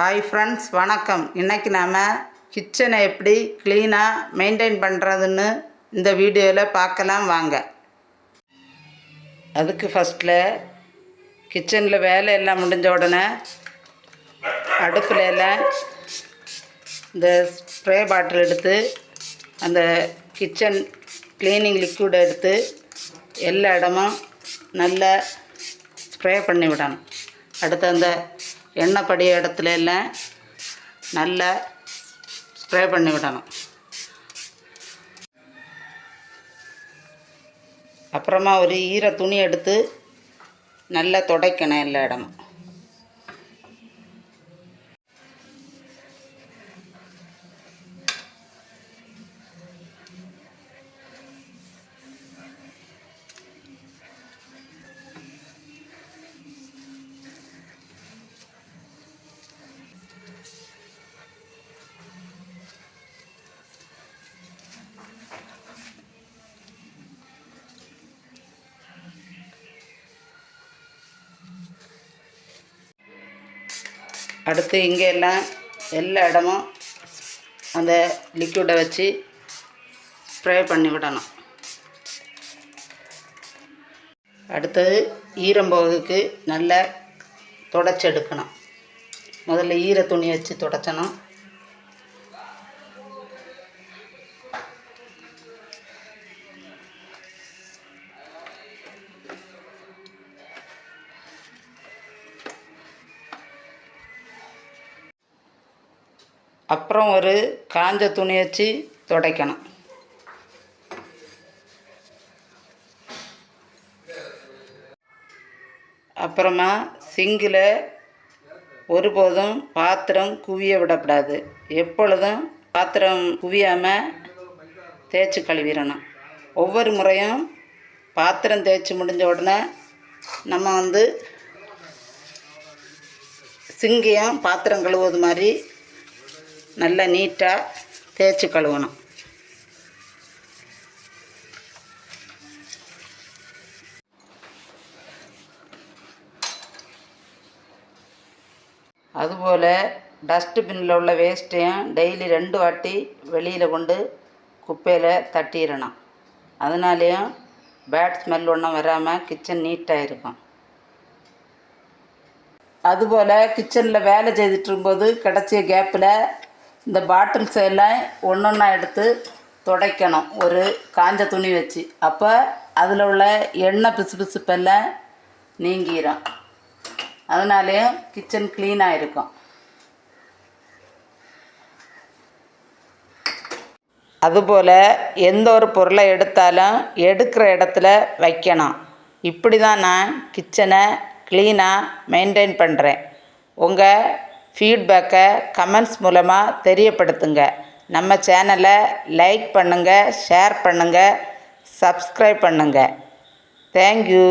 Hi friends வணக்கம். இன்றைக்கி நாம் கிச்சனை எப்படி க்ளீனாக மெயின்டைன் பண்ணுறதுன்னு இந்த வீடியோவில் பார்க்கலாம் வாங்க. அதுக்கு ஃபஸ்ட்டில் கிச்சனில் வேலை எல்லாம் முடிஞ்ச உடனே அடுப்பில் எல்லாம் இந்த ஸ்ப்ரே பாட்டில் எடுத்து அந்த கிச்சன் க்ளீனிங் லிக்விட் எடுத்து எல்லா இடமும் நல்லா ஸ்ப்ரே பண்ணி விடணும். அடுத்து அந்த எண்ணெய் படிய இடத்துல எல்லாம் நல்லா ஸ்ப்ரே பண்ணி விடணும். அப்புறமா ஒரு ஈர துணி எடுத்து நல்லா துடைக்கணும் எல்லா இடமும். அடுத்து இங்கே எல்லாம் எல்லா இடமும் அந்த லிக்விடை வச்சு ஸ்ப்ரே பண்ணி விடணும். அடுத்தது ஈரம் போகிறதுக்கு நல்லா தொடச்செடுக்கணும் முதல்ல ஈர துணி வச்சு தொடச்சணும். அப்புறம் ஒரு காஞ்ச துணி வச்சு துடைக்கணும். அப்புறமா சிங்கில் ஒருபோதும் பாத்திரம் குவிய விடக்கூடாது. எப்பொழுதும் பாத்திரம் குவியாமல் தேய்ச்சி கழுவிடணும். ஒவ்வொரு முறையும் பாத்திரம் தேய்ச்சி முடிஞ்ச உடனே நம்ம வந்து சிங்கையும் பாத்திரம் கழுவுவது மாதிரி நல்லா நீட்டாக தேய்ச்சி கழுவணும். அதுபோல் டஸ்ட்பின்னில் உள்ள வேஸ்ட்டையும் டெய்லி ரெண்டு வாட்டி வெளியில் கொண்டு குப்பையில் தட்டிடணும். அதனாலேயும் பேட் ஸ்மெல் ஒன்றும் வராமல் கிச்சன் நீட்டாக இருக்கும். அதுபோல் கிச்சனில் வேலை செய்துட்டு இருக்கும்போது கிடச்சிய கேப்பில் இந்த பாட்டில்ஸ் எல்லாம் ஒன்று ஒன்றா எடுத்து துடைக்கணும். ஒரு காஞ்ச துணி வச்சு. அப்போ அதில் உள்ள எண்ணெய் பிசு பிசுப்பெல்லாம் நீங்கிடும் அதனாலேயும் கிச்சன் க்ளீனாக இருக்கும் அதுபோல் எந்த ஒரு பொருளை எடுத்தாலும் எடுக்கிற இடத்துல வைக்கணும். இப்படி தான் நான் கிச்சனை க்ளீனாக மெயின்டைன் பண்ணுறேன் உங்கள் ஃபீட்பேக்கை கமெண்ட்ஸ் மூலமாக தெரியப்படுத்துங்க. நம்ம சேனலை லைக் பண்ணுங்கள் ஷேர் பண்ணுங்கள் சப்ஸ்கிரைப் பண்ணுங்கள் தேங்க்யூ